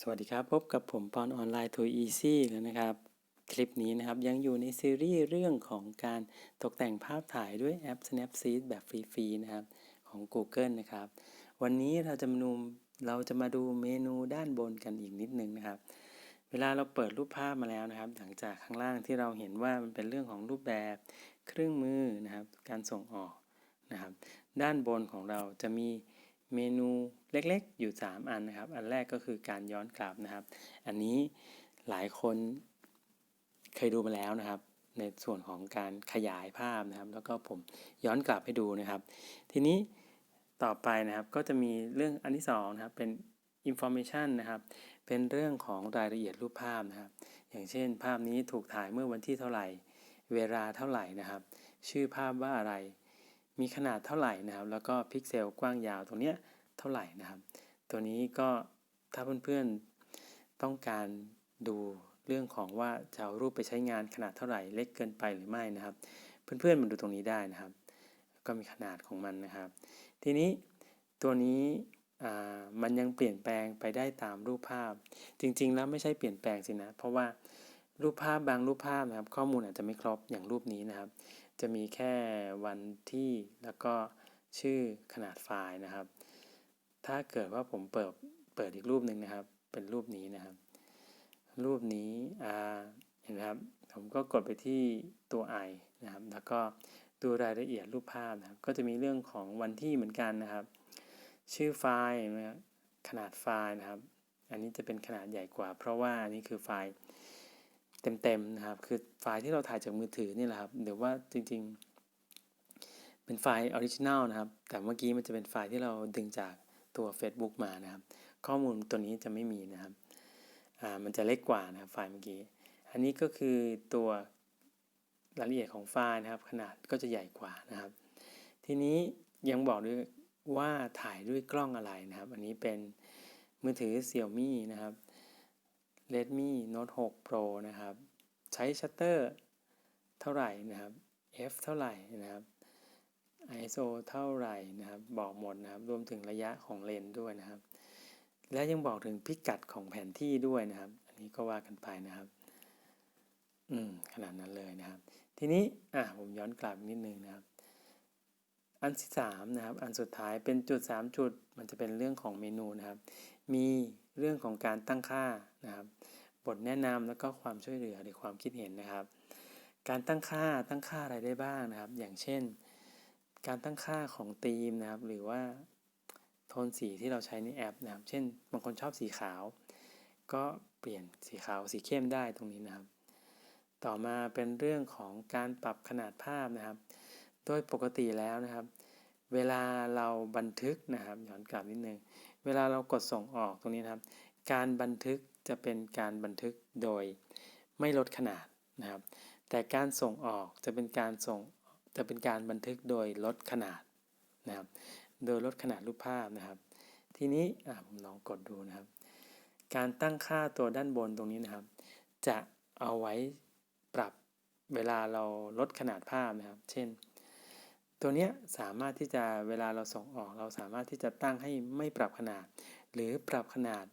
สวัสดีครับ พบกับผมปอนออนไลน์ทูอีซี่แล้วนะครับ คลิปนี้นะครับยังอยู่ในซีรีส์เรื่องของการตกแต่งภาพถ่ายด้วยแอป Snapseed แบบฟรีๆนะครับ ของ Google นะครับ วันนี้เราจะมาดูเราจะมาดูเมนูด้านบนกันอีกนิดนึงนะครับ เวลาเราเปิดรูปภาพมาแล้วนะครับ หลังจากข้างล่างที่เราเห็นว่ามันเป็นเรื่องของรูปแบบเครื่องมือนะครับ การส่งออกนะครับ ด้านบนของเราจะมี เมนูเล็กๆ อยู่ 3 อันนะครับ อันแรกก็คือการย้อนกลับนะครับ อันนี้หลายคนเคยดูมาแล้วนะครับ ในส่วนของการขยายภาพนะครับ แล้วก็ผมย้อนกลับให้ดูนะครับ ทีนี้ต่อไปนะครับก็จะมีเรื่องอันที่2นะครับเป็น information นะครับ เป็นเรื่องของรายละเอียดรูปภาพนะครับ อย่างเช่น ภาพนี้ถูกถ่ายเมื่อวันที่เท่าไหร่ เวลาเท่าไหร่นะครับ ชื่อภาพว่าอะไร มีขนาดเท่าไหร่นะครับ แล้วก็พิกเซลกว้างยาวตรงเนี้ยเท่าไหร่นะครับ ตัวนี้ก็ถ้าเพื่อนๆต้องการดูเรื่องของว่าจะเอารูปไปใช้งานขนาดเท่าไหร่เล็กเกินไปหรือไม่นะครับ เพื่อนๆมาดูตรงนี้ได้นะครับ ก็มีขนาดของมันนะครับ ทีนี้ตัวนี้มันยังเปลี่ยนแปลงไปได้ตามรูปภาพ จริงๆ แล้วไม่ใช่เปลี่ยนแปลงสินะ เพราะว่ารูปภาพบางรูปภาพนะครับ ข้อมูลอาจจะไม่ครบอย่างรูปนี้นะครับ จะมีแค่วันที่แล้วก็ชื่อขนาดไฟล์นะครับ ถ้าเกิดว่าผมเปิดเปิดอีกรูปหนึ่งนะครับ เป็นรูปนี้นะครับ รูปนี้เห็นไหมครับ ผมก็กดไปที่ตัว i นะครับ แล้วก็ดูรายละเอียดรูปภาพนะครับ ก็จะมีเรื่องของวันที่เหมือนกันนะครับ ชื่อไฟล์นะครับขนาดไฟล์นะครับ อันนี้จะเป็นขนาดใหญ่กว่า เพราะว่าอันนี้คือไฟล์ เต็มๆนะครับ คือไฟล์ที่เราถ่ายจากมือถือนี่แหละครับเดี๋ยวว่าจริงๆ เป็นไฟล์ออริจินัลนะครับ แต่เมื่อกี้มันจะเป็นไฟล์ที่เราดึงจากตัว Facebook มานะครับ ข้อมูลตัวนี้จะไม่มีนะครับอ่ามันจะเล็กกว่านะครับไฟล์เมื่อกี้ อันนี้ก็คือตัวรายละเอียดของไฟล์นะครับ ขนาดก็จะใหญ่กว่านะครับ ทีนี้ยังบอกด้วยว่าถ่ายด้วยกล้องอะไรนะครับ อันนี้เป็นมือถือ Xiaomi นะครับ Redmi Note 6 Pro นะครับ ใช้ชัตเตอร์เท่าไหร่นะครับ f เท่าไหร่นะครับ ISO เท่าไหร่นะครับ บอกหมดนะครับ รวมถึงระยะของเลนด้วยนะครับ และยังบอกถึงพิกัดของแผนที่ด้วยนะครับ อันนี้ก็ว่ากันไปนะครับ อืม ขนาดนั้นเลยนะครับ ทีนี้ อะ ผมย้อนกลับนิดนึงนะครับ อันที่สามนะครับ อันสุดท้ายเป็นจุด 3 จุด มันจะเป็นเรื่องของเมนูนะครับ มีเรื่องของการตั้งค่า นะครับบทแนะนำแล้วก็ความช่วยเหลือหรือความคิดเห็นนะครับ การตั้งค่าตั้งค่าอะไรได้บ้างนะครับ อย่างเช่น การตั้งค่าของธีมนะครับ หรือว่าโทนสีที่เราใช้ในแอปนะครับ เช่น บางคนชอบสีขาว ก็เปลี่ยนสีขาวสีเข้มได้ตรงนี้นะครับ ต่อมาเป็นเรื่องของการปรับขนาดภาพนะครับ โดยปกติแล้วนะครับ เวลาเราบันทึกนะครับย้อนกลับนิดนึง เวลาเรากดส่งออกตรงนี้นะครับ การบันทึก จะเป็นการบันทึกโดยไม่ลดขนาดนะครับ แต่การส่งออกจะเป็นการส่งจะเป็นการบันทึกโดยลดขนาดนะครับ โดยลดขนาดรูปภาพนะครับ ทีนี้ผมลองกดดูนะครับ การตั้งค่าตัวด้านบนตรงนี้นะครับ จะเอาไว้ปรับเวลาเราลดขนาดภาพนะครับ เช่น ตัวนี้สามารถที่จะเวลาเราส่งออก เราสามารถที่จะตั้งให้ไม่ปรับขนาด หรือปรับขนาด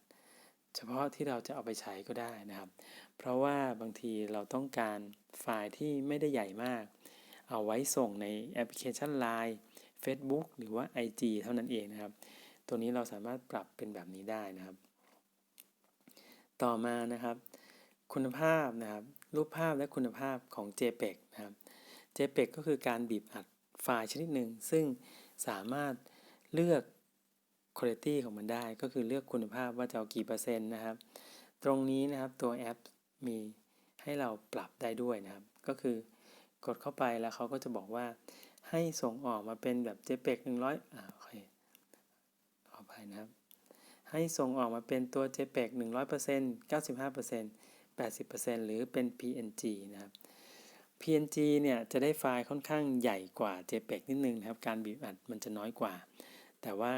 เฉพาะที่เราจะเอาไปใช้ก็ได้นะครับ เพราะว่าบางทีเราต้องการไฟล์ที่ไม่ได้ใหญ่มาก เอาไว้ส่งในแอปพลิเคชัน Line Facebook หรือว่า IG เท่านั้นเองนะครับ ตัวนี้เราสามารถปรับเป็นแบบนี้ได้นะครับ ต่อมานะครับ คุณภาพนะครับ รูปภาพและคุณภาพของ JPEG นะครับ JPEG ก็คือการบีบอัดไฟล์ชนิดหนึ่ง ซึ่งสามารถเลือก Quality ของมันได้ก็คือเลือกคุณภาพว่าจะเอากี่เปอร์เซ็นต์นะครับ ตรงนี้นะครับตัวแอปมีให้เราปรับได้ด้วยนะครับ ก็คือกดเข้าไปแล้วเขาก็จะบอกว่าให้ส่งออกมาเป็นแบบ JPEG 100อ่าโอเคขอไปนะครับ ให้ส่งออกมาเป็นตัว JPEG 100% 95% 80%หรือเป็น PNG นะครับ PNG เนี่ยจะได้ไฟล์ค่อนข้างใหญ่กว่า JPEG นิดนึงนะครับ การบีบอัดมันจะน้อยกว่า แต่ว่า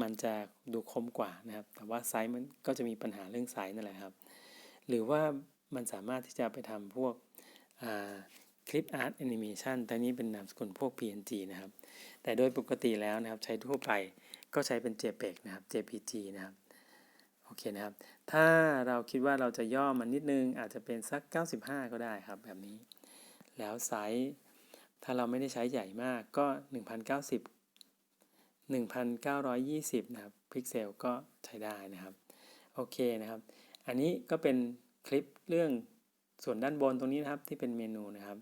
มันจะดูคมกว่านะครับ แต่ว่าไซส์มันก็จะมีปัญหาเรื่องไซส์นั่นแหละครับ หรือว่ามันสามารถที่จะไปทำพวกคลิปอาร์ตแอนิเมชันแต่นี้เป็นนามสกุลพวก PNG นะครับ แต่โดยปกติแล้วนะครับใช้ทั่วไปก็ใช้เป็น JPEG นะครับ JPG นะครับ โอเคนะครับ ถ้าเราคิดว่าเราจะย่อมันนิดนึงอาจจะเป็นสัก 95 ก็ได้ครับแบบนี้ แล้วไซส์ถ้าเราไม่ได้ใช้ใหญ่มากก็ 1090 1920 นะครับพิกเซลก็ใช้ได้นะครับ โอเคนะครับ อันนี้ก็เป็นคลิปเรื่องส่วนด้านบนตรงนี้นะครับที่เป็นเมนูนะครับ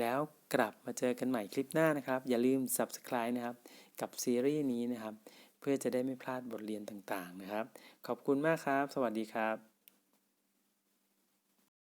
แล้วกลับมาเจอกันใหม่คลิปหน้านะครับ อย่าลืม Subscribe นะครับ กับซีรีส์นี้นะครับ เพื่อจะได้ไม่พลาดบทเรียนต่างๆนะครับ ขอบคุณมากครับ สวัสดีครับ